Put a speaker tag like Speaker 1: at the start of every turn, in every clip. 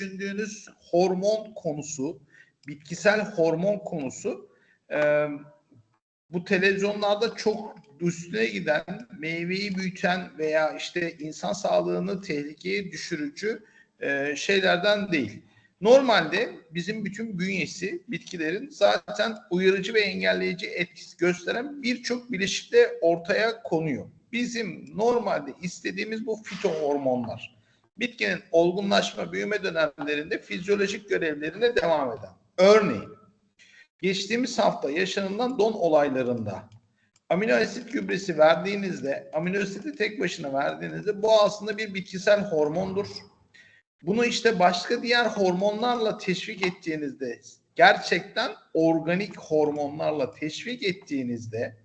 Speaker 1: düşündüğünüz hormon konusu, bitkisel hormon konusu e, bu televizyonlarda çok üstüne giden, meyveyi büyüten veya işte insan sağlığını tehlikeye düşürücü e, şeylerden değil. Normalde bizim bütün bünyesi bitkilerin zaten uyarıcı ve engelleyici etkisi gösteren birçok bileşikle ortaya konuyor. Bizim normalde istediğimiz bu fitohormonlar. Bitkinin olgunlaşma, büyüme dönemlerinde fizyolojik görevlerine devam eden. Örneğin geçtiğimiz hafta yaşanılan don olaylarında amino asit gübresi verdiğinizde, amino asiti tek başına verdiğinizde bu aslında bir bitkisel hormondur. Bunu işte başka diğer hormonlarla teşvik ettiğinizde, gerçekten organik hormonlarla teşvik ettiğinizde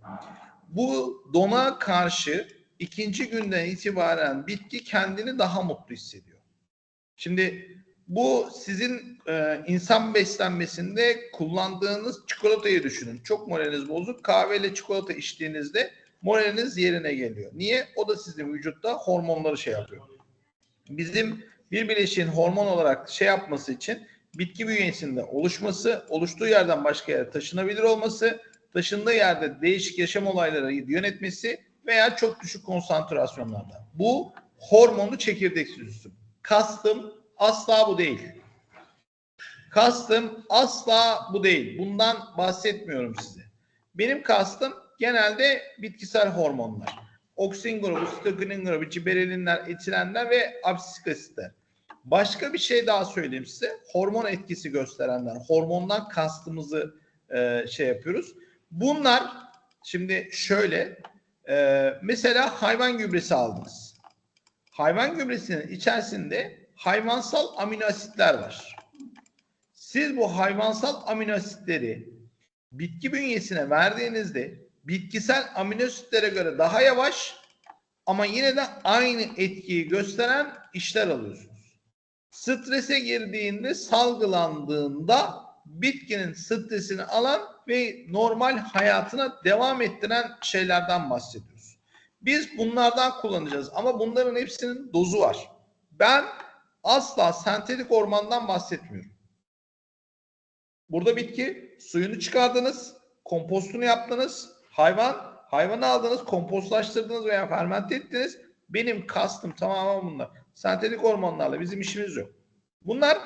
Speaker 1: bu dona karşı ikinci günden itibaren bitki kendini daha mutlu hissediyor. Şimdi bu sizin e, insan beslenmesinde kullandığınız çikolatayı düşünün. Çok moraliniz bozuk. Kahveyle çikolata içtiğinizde moraliniz yerine geliyor. Niye? O da sizin vücutta hormonları şey yapıyor. Bizim bir bileşiğin hormon olarak şey yapması için bitki bünyesinde oluşması, oluştuğu yerden başka yere taşınabilir olması, taşındığı yerde değişik yaşam olayları yönetmesi veya çok düşük konsantrasyonlarda. Bu hormonlu çekirdek sürüsü. Kastım asla bu değil. Kastım asla bu değil. Bundan bahsetmiyorum size. Benim kastım genelde bitkisel hormonlar. Oksin grubu, sitokinin grubu, ciberelinler, etilenler ve absisik asitler. Başka bir şey daha söyleyeyim size. Hormon etkisi gösterenler. Hormondan kastımızı e, şey yapıyoruz. Bunlar şimdi şöyle e, mesela hayvan gübresi aldınız. Hayvan gübresinin içerisinde hayvansal amino asitler var. Siz bu hayvansal amino asitleri bitki bünyesine verdiğinizde bitkisel amino asitlere göre daha yavaş ama yine de aynı etkiyi gösteren işler alıyorsunuz. Strese girdiğinde salgılandığında bitkinin stresini alan ve normal hayatına devam ettiren şeylerden bahsediyoruz. Biz bunlardan kullanacağız ama bunların hepsinin dozu var. Ben asla sentetik ormandan bahsetmiyorum. Burada bitki suyunu çıkardınız, kompostunu yaptınız, hayvan hayvanı aldınız, kompostlaştırdınız veya fermente ettiniz. Benim kastım tamamen bunlar. Sentetik hormonlarla bizim işimiz yok. Bunlar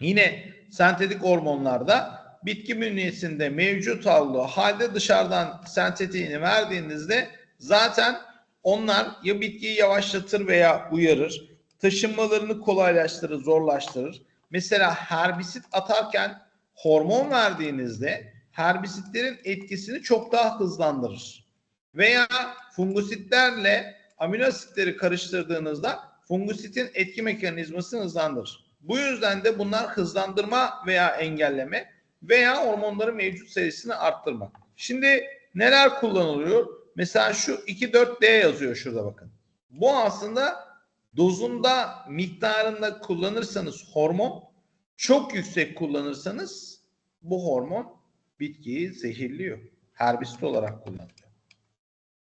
Speaker 1: yine sentetik hormonlarda bitki bünyesinde mevcut olduğu halde dışarıdan sentetiğini verdiğinizde zaten onlar ya bitkiyi yavaşlatır veya uyarır, taşınmalarını kolaylaştırır, zorlaştırır. Mesela herbisit atarken hormon verdiğinizde herbisitlerin etkisini çok daha hızlandırır. Veya fungusitlerle amino asitleri karıştırdığınızda fungusitin etki mekanizmasını hızlandırır. Bu yüzden de bunlar hızlandırma veya engelleme veya hormonların mevcut sayısını arttırmak. Şimdi neler kullanılıyor? Mesela şu 2,4-D yazıyor şurada bakın. Bu aslında dozunda miktarında kullanırsanız hormon çok yüksek kullanırsanız bu hormon bitkiyi zehirliyor. Herbisit olarak kullanılıyor.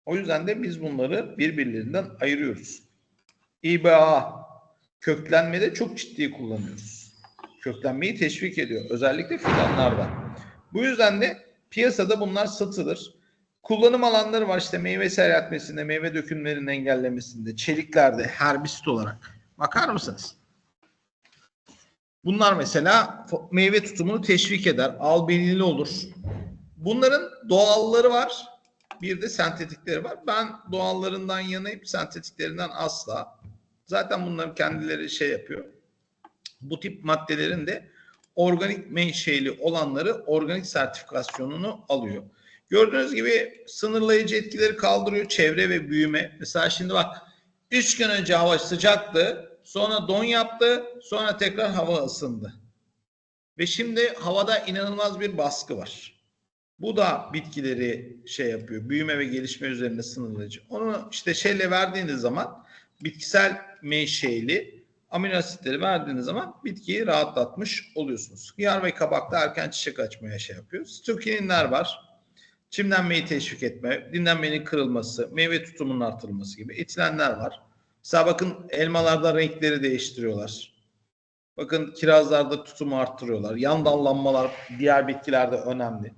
Speaker 1: O yüzden de biz bunları birbirlerinden ayırıyoruz. İBA köklenmede çok ciddi kullanıyoruz. Köklenmeyi teşvik ediyor. Özellikle fidanlarda. Bu yüzden de piyasada bunlar satılır. Kullanım alanları var işte meyve seyreltmesinde, meyve dökümlerinin engellemesinde, çeliklerde, herbisit olarak. Bakar mısınız? Bunlar mesela meyve tutumunu teşvik eder. Albenili olur. Bunların doğalları var. Bir de sentetikleri var. Ben doğallarından yanayım. Sentetiklerinden asla. Zaten bunların kendileri şey yapıyor. Bu tip maddelerin de organik menşeli olanları organik sertifikasyonunu alıyor. Gördüğünüz gibi sınırlayıcı etkileri kaldırıyor. Çevre ve büyüme. Mesela şimdi bak 3 gün önce hava sıcaktı. Sonra don yaptı. Sonra tekrar hava ısındı. Ve şimdi havada inanılmaz bir baskı var. Bu da bitkileri şey yapıyor. Büyüme ve gelişme üzerinde sınırlayıcı. Onu işte şeyle verdiğiniz zaman bitkisel menşeli amino asitleri verdiğiniz zaman bitkiyi rahatlatmış oluyorsunuz. Hıyar ve kabakta erken çiçek açmaya şey yapıyor. Stokininler var. Çimlenmeyi teşvik etme, dinlenmenin kırılması, meyve tutumunun artırılması gibi etilenler var. Mesela bakın elmalarda renkleri değiştiriyorlar. Bakın kirazlarda tutumu arttırıyorlar. Yan dallanmalar diğer bitkilerde önemli.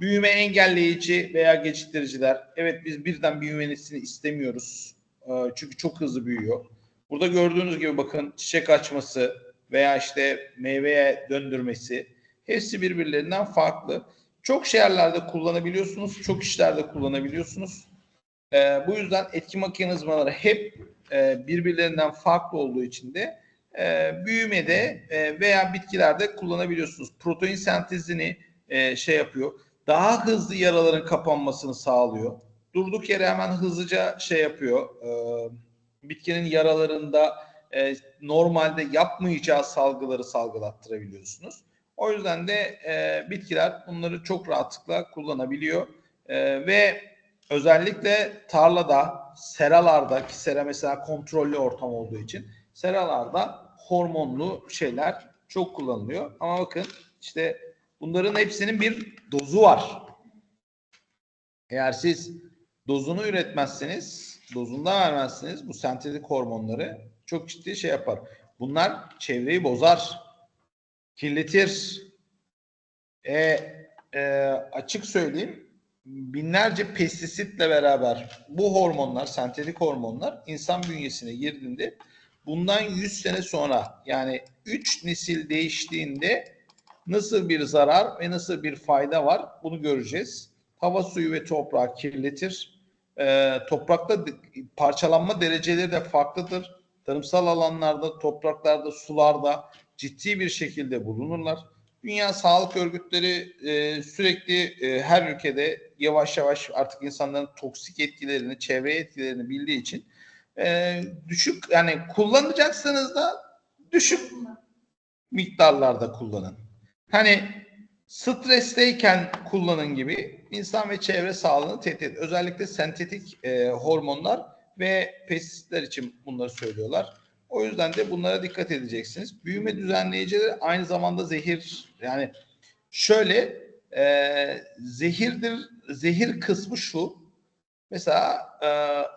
Speaker 1: Büyüme engelleyici veya geciktiriciler. Evet biz birden büyümesini istemiyoruz. Ee, Çünkü çok hızlı büyüyor. Burada gördüğünüz gibi bakın çiçek açması veya işte meyveye döndürmesi hepsi birbirlerinden farklı. Çok yerlerde kullanabiliyorsunuz, çok işlerde kullanabiliyorsunuz. Ee, bu yüzden etki mekanizmaları hep e, birbirlerinden farklı olduğu için de e, büyümede e, veya bitkilerde kullanabiliyorsunuz. Protein sentezini e, şey yapıyor. Daha hızlı yaraların kapanmasını sağlıyor. Durduk yere hemen hızlıca şey yapıyor. E, bitkinin yaralarında e, normalde yapmayacağı salgıları salgılattırabiliyorsunuz. O yüzden de e, bitkiler bunları çok rahatlıkla kullanabiliyor. E, ve özellikle tarlada, seralarda ki sera mesela kontrollü ortam olduğu için seralarda hormonlu şeyler çok kullanılıyor. Ama bakın işte bunların hepsinin bir dozu var. Eğer siz dozunu üretmezseniz, dozunda vermezseniz bu sentetik hormonları çok ciddi şey yapar. Bunlar çevreyi bozar, kirletir. E, e, açık söyleyeyim, binlerce pestisitle beraber bu hormonlar, sentetik hormonlar insan bünyesine girdiğinde bundan 100 sene sonra yani 3 nesil değiştiğinde nasıl bir zarar ve nasıl bir fayda var bunu göreceğiz. Hava, suyu ve toprağı kirletir. Ee, toprakta parçalanma dereceleri de farklıdır. Tarımsal alanlarda, topraklarda, sularda ciddi bir şekilde bulunurlar. Dünya Sağlık Örgütleri e, sürekli e, her ülkede yavaş yavaş artık insanların toksik etkilerini, çevre etkilerini bildiği için e, düşük yani kullanacaksanız da düşük miktarlarda kullanın. Hani stresteyken kullanın gibi insan ve çevre sağlığını tehdit ediyor. Özellikle sentetik e, hormonlar ve pestisitler için bunları söylüyorlar. O yüzden de bunlara dikkat edeceksiniz. Büyüme düzenleyicileri aynı zamanda zehir yani şöyle e, zehirdir zehir kısmı şu mesela e,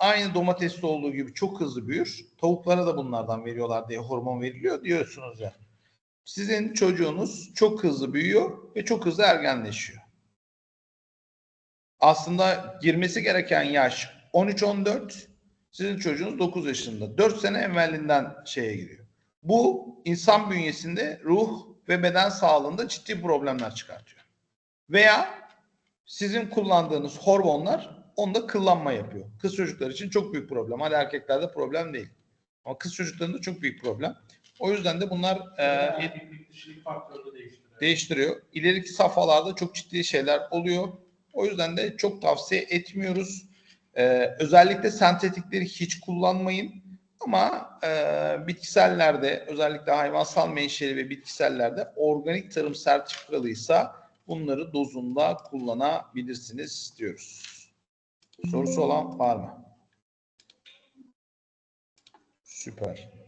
Speaker 1: aynı domateste olduğu gibi çok hızlı büyür. Tavuklara da bunlardan veriyorlar diye hormon veriliyor diyorsunuz ya. Sizin çocuğunuz çok hızlı büyüyor ve çok hızlı ergenleşiyor. Aslında girmesi gereken yaş 13-14, sizin çocuğunuz 9 yaşında. 4 sene evvelinden şeye giriyor. Bu insan bünyesinde ruh ve beden sağlığında ciddi problemler çıkartıyor. Veya sizin kullandığınız hormonlar onda kıllanma yapıyor. Kız çocuklar için çok büyük problem. Hadi erkeklerde problem değil. Ama kız çocuklarında çok büyük problem. O yüzden de bunlar e,
Speaker 2: değiştiriyor.
Speaker 1: değiştiriyor. İleriki safhalarda çok ciddi şeyler oluyor. O yüzden de çok tavsiye etmiyoruz. Ee, özellikle sentetikleri hiç kullanmayın. Ama e, bitkisellerde özellikle hayvansal menşeli ve bitkisellerde organik tarım sertifikalıysa bunları dozunda kullanabilirsiniz diyoruz. Sorusu olan var mı? Süper.